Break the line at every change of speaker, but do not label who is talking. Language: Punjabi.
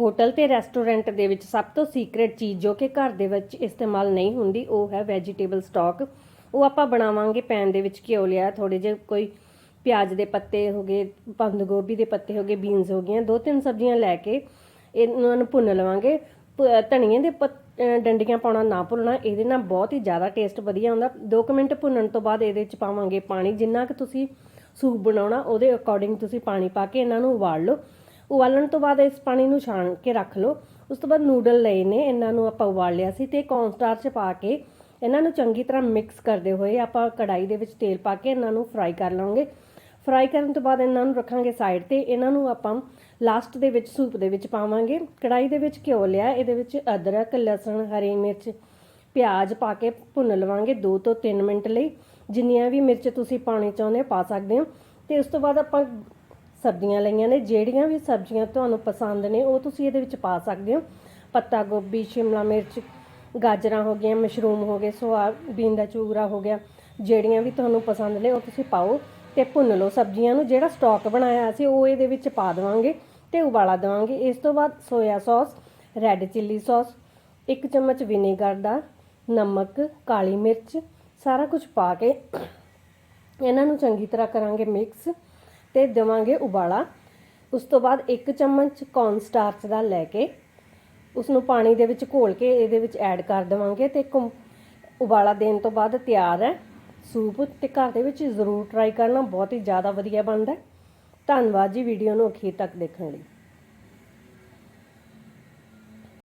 ਹੋਟਲ ਤੇ ਰੈਸਟੋਰੈਂਟ ਦੇ ਵਿੱਚ ਸਭ ਤੋਂ ਸੀਕ੍ਰੇਟ ਚੀਜ਼ ਜੋ ਕਿ ਘਰ ਦੇ ਵਿੱਚ ਇਸਤੇਮਾਲ ਨਹੀਂ ਹੁੰਦੀ, ਉਹ ਹੈ ਵੈਜੀਟੇਬਲ ਸਟਾਕ ਉਹ ਆਪਾਂ ਬਣਾਵਾਂਗੇ ਪੈਨ ਦੇ ਵਿੱਚ ਘਿਓ ਲਿਆ ਥੋੜੇ ਜਿਹੇ ਕੋਈ ਪਿਆਜ਼ ਦੇ ਪੱਤੇ ਹੋ ਗਏ, ਬੰਦ ਗੋਭੀ ਦੇ ਪੱਤੇ ਹੋ ਗਏ ਬੀਨਸ ਹੋ ਗਈਆਂ, ਦੋ ਤਿੰਨ ਸਬਜ਼ੀਆਂ ਲੈ ਕੇ ਇਹਨਾਂ ਨੂੰ ਭੁੰਨ ਲਵਾਂਗੇ। ਪ- ਧਨੀਏ ਦੇ ਪੱਤ- ਡੰਡੀਆਂ ਪਾਉਣਾ ਨਾ ਭੁੱਲਣਾ ਇਹਦੇ ਨਾਲ ਬਹੁਤ ਹੀ ਜ਼ਿਆਦਾ ਟੇਸਟ ਵਧੀਆ ਹੁੰਦਾ। 2 ਮਿੰਟ ਭੁੰਨਣ ਤੋਂ ਬਾਅਦ ਇਹਦੇ ਵਿੱਚ ਪਾਵਾਂਗੇ ਪਾਣੀ, ਜਿੰਨਾ ਕਿ ਤੁਸੀਂ ਸੂਪ ਬਣਾਉਣਾ, ਉਹਦੇ ਅਕੋਰਡਿੰਗ ਤੁਸੀਂ ਪਾਣੀ ਪਾ ਕੇ ਇਹਨਾਂ ਨੂੰ ਉਬਾਲ ਲਓ। ਉਬਾਲਣ ਤੋਂ ਬਾਅਦ ਇਸ ਪਾਣੀ ਨੂੰ ਛਾਣ ਕੇ ਰੱਖ ਲਓ। ਉਸ ਤੋਂ ਬਾਅਦ ਨੂਡਲ ਲਏ ਨੇ, ਇਹਨਾਂ ਨੂੰ ਆਪਾਂ ਉਬਾਲ ਲਿਆ ਸੀ ਤੇ ਕੌਰਨ ਸਟਾਰਚ ਪਾ ਕੇ ਇਹਨਾਂ ਨੂੰ ਚੰਗੀ ਤਰ੍ਹਾਂ ਮਿਕਸ ਕਰਦੇ ਹੋਏ ਆਪਾਂ ਕੜਾਈ ਦੇ ਵਿੱਚ ਤੇਲ ਪਾ ਕੇ ਇਹਨਾਂ ਨੂੰ ਫਰਾਈ ਕਰ ਲਵਾਂਗੇ ਫਰਾਈ ਕਰਨ ਤੋਂ ਬਾਅਦ ਇਹਨਾਂ ਨੂੰ ਰੱਖਾਂਗੇ ਸਾਈਡ ਤੇ, ਇਹਨਾਂ ਨੂੰ ਆਪਾਂ ਲਾਸਟ ਦੇ ਵਿੱਚ ਸੂਪ ਦੇ ਵਿੱਚ ਪਾਵਾਂਗੇ। ਕੜਾਈ ਦੇ ਵਿੱਚ ਘਿਓ ਲਿਆ, ਇਹਦੇ ਵਿੱਚ ਅਦਰਕ, ਲਸਣ, ਹਰੀ ਮਿਰਚ, ਪਿਆਜ਼ ਪਾ ਕੇ ਭੁੰਨ ਲਵਾਂਗੇ 2 ਤੋਂ 3 ਮਿੰਟ ਲਈ। ਜਿੰਨੀਆਂ ਵੀ ਮਿਰਚ ਤੁਸੀਂ ਪਾਣੀ ਚਾਹੁੰਦੇ ਹੋ ਪਾ ਸਕਦੇ ਹੋ। ਤੇ ਉਸ ਤੋਂ ਬਾਅਦ ਆਪਾਂ ਸਬਜ਼ੀਆਂ ਲਈਆਂ ਨੇ, ਜਿਹੜੀਆਂ ਵੀ ਸਬਜ਼ੀਆਂ ਤੁਹਾਨੂੰ ਪਸੰਦ ਨੇ, ਉਹ ਤੁਸੀਂ ਇਹਦੇ ਵਿੱਚ ਪਾ ਸਕਦੇ ਹੋ। ਪੱਤਾ ਗੋਭੀ, ਸ਼ਿਮਲਾ ਮਿਰਚ, ਗਾਜਰਾਂ ਹੋ ਗਈਆਂ, ਮਸ਼ਰੂਮ ਹੋ ਗਏ, ਸੋਆਬੀਨ ਦਾ ਚੂਰਾ ਹੋ ਗਿਆ, ਜਿਹੜੀਆਂ ਵੀ ਤੁਹਾਨੂੰ ਪਸੰਦ ਨੇ, ਉਹ ਤੁਸੀਂ ਪਾਓ ਤੇ ਭੁੰਨ ਲਓ ਸਬਜ਼ੀਆਂ ਨੂੰ। ਜਿਹੜਾ ਸਟਾਕ ਬਣਾਇਆ ਸੀ, ਉਹ ਇਹਦੇ ਵਿੱਚ ਪਾ ਦੇਵਾਂਗੇ ਤੇ ਉਬਾਲਾ ਦੇਵਾਂਗੇ। ਇਸ ਤੋਂ ਬਾਅਦ soya sauce, red chilli sauce, ਇੱਕ ਚਮਚ ਵਿਨੇਗਰ ਦਾ ਨਮਕ, ਕਾਲੀ ਮਿਰਚ, ਸਾਰਾ ਕੁਝ ਪਾ ਕੇ ਇਹਨਾਂ ਨੂੰ ਚੰਗੀ ਤਰ੍ਹਾਂ ਕਰਾਂਗੇ ਮਿਕਸ। ਤੇ ਦੇਵਾਂਗੇ ਉਬਾਲਾ। ਉਸ ਤੋਂ ਬਾਅਦ ਇੱਕ ਚਮਚ ਕੌਰਨ ਸਟਾਰਚ ਦਾ ਲੈ ਕੇ ਉਸ ਨੂੰ ਪਾਣੀ ਦੇ ਵਿੱਚ ਘੋਲ ਕੇ ਇਹਦੇ ਵਿੱਚ ਐਡ ਕਰ ਦੇਵਾਂਗੇ ਤੇ ਇੱਕ ਉਬਾਲਾ ਦੇਣ ਤੋਂ ਬਾਅਦ ਤਿਆਰ ਹੈ। ਸੂਪ ਤੇ ਘਰ ਦੇ ਵਿੱਚ ਜ਼ਰੂਰ ਟਰਾਈ ਕਰਨਾ, ਬਹੁਤ ਹੀ ਜ਼ਿਆਦਾ ਵਧੀਆ ਬਣਦਾ ਧੰਨਵਾਦ ਜੀ ਵੀਡੀਓ ਨੂੰ ਅਖੀਰ ਤੱਕ ਦੇਖਣ ਲਈ।